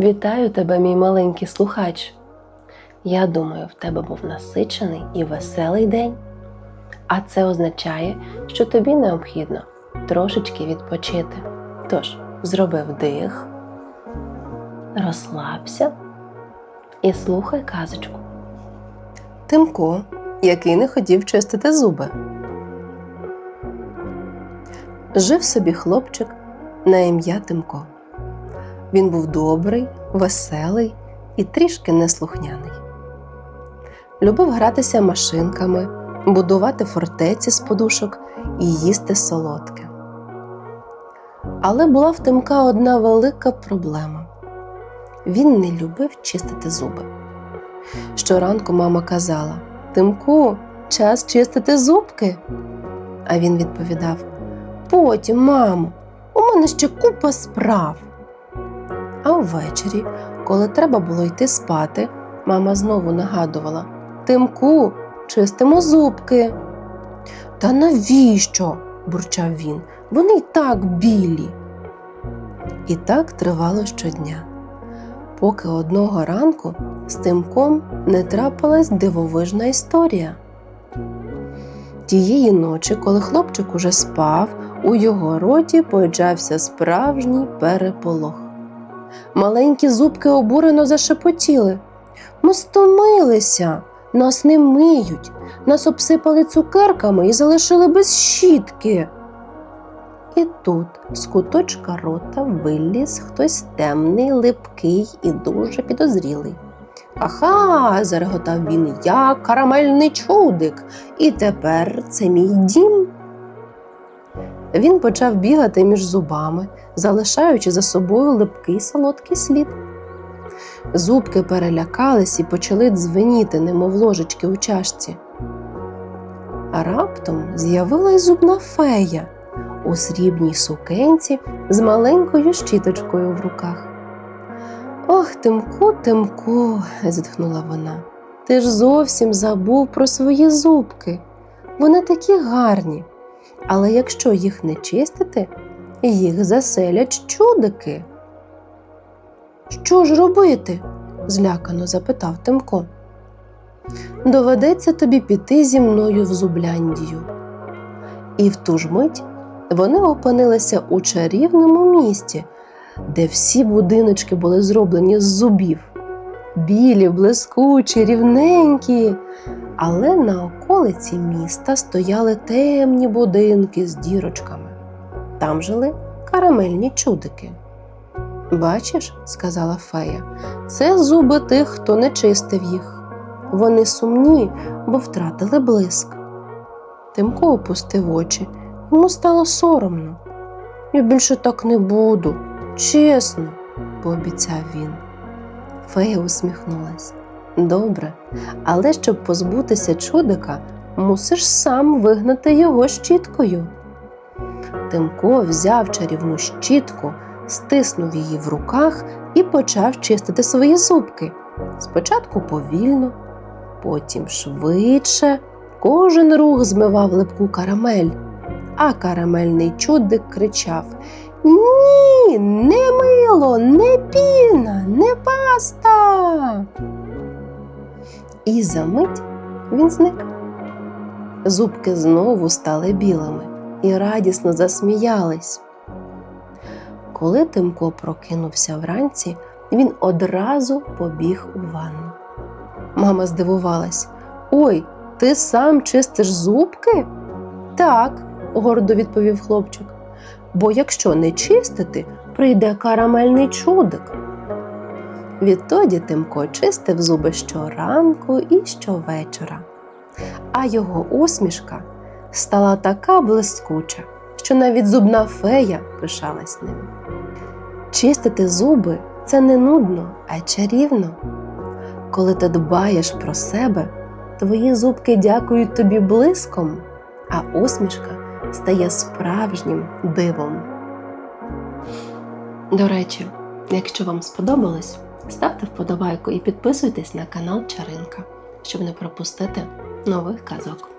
Вітаю тебе, мій маленький слухач. Я думаю, в тебе був насичений і веселий день. А це означає, що тобі необхідно трошечки відпочити. Тож, зроби вдих, розслабся і слухай казочку. Тимко, який не хотів чистити зуби. Жив собі хлопчик на ім'я Тимко. Він був добрий, веселий і трішки неслухняний. Любив гратися машинками, будувати фортеці з подушок і їсти солодке. Але була в Тимка одна велика проблема він не любив чистити зуби. Щоранку мама казала: Тимку, час чистити зубки. А він відповідав: Потім, мамо, у мене ще купа справ. А ввечері, коли треба було йти спати, мама знову нагадувала: Тимку, чистимо зубки. Та навіщо? бурчав він. Вони й так білі. І так тривало щодня, поки одного ранку з Тимком не трапилась дивовижна історія. Тієї ночі, коли хлопчик уже спав, у його роті почався справжній переполох. Маленькі зубки обурено зашепотіли. Ми стомилися, нас не миють, нас обсипали цукерками і залишили без щітки. І тут з куточка рота виліз хтось темний, липкий і дуже підозрілий. Ага, зареготав він, я карамельний чудик, і тепер це мій дім. Він почав бігати між зубами, залишаючи за собою липкий солодкий слід. Зубки перелякались і почали дзвеніти, немов ложечки у чашці. А раптом з'явилась зубна фея у срібній сукенці з маленькою щіточкою в руках. Ох, Тимку, Тимку, зітхнула вона. Ти ж зовсім забув про свої зубки. Вони такі гарні. Але якщо їх не чистити, їх заселять чудики. Що ж робити? злякано запитав Тимко. Доведеться тобі піти зі мною в Зубляндію. І в ту ж мить вони опинилися у чарівному місті, де всі будиночки були зроблені з зубів. Білі, блискучі, рівненькі. Але на околиці міста стояли темні будинки з дірочками. Там жили карамельні чудики. Бачиш, сказала фея, це зуби тих, хто не чистив їх. Вони сумні, бо втратили блиск. Тимко опустив очі, йому стало соромно. Я більше так не буду, чесно, пообіцяв він. Фея усміхнулась. Добре, але щоб позбутися чудика, мусиш сам вигнати його щіткою. Тимко взяв чарівну щітку, стиснув її в руках і почав чистити свої зубки. Спочатку повільно, потім швидше. Кожен рух змивав липку карамель, а карамельний чудик кричав Ні, не мило, не піна, не паста. І за мить він зник. Зубки знову стали білими і радісно засміялись. Коли Тимко прокинувся вранці, він одразу побіг у ванну. Мама здивувалась: Ой, ти сам чистиш зубки? Так, гордо відповів хлопчик. Бо якщо не чистити, прийде карамельний чудик. Відтоді Тимко чистив зуби щоранку і щовечора, а його усмішка стала така блискуча, що навіть зубна фея пишалась ним. Чистити зуби це не нудно, а чарівно. Коли ти дбаєш про себе, твої зубки дякують тобі блиском, а усмішка стає справжнім дивом. До речі, якщо вам сподобалось, ставте вподобайку і підписуйтесь на канал Чаринка, щоб не пропустити нових казок.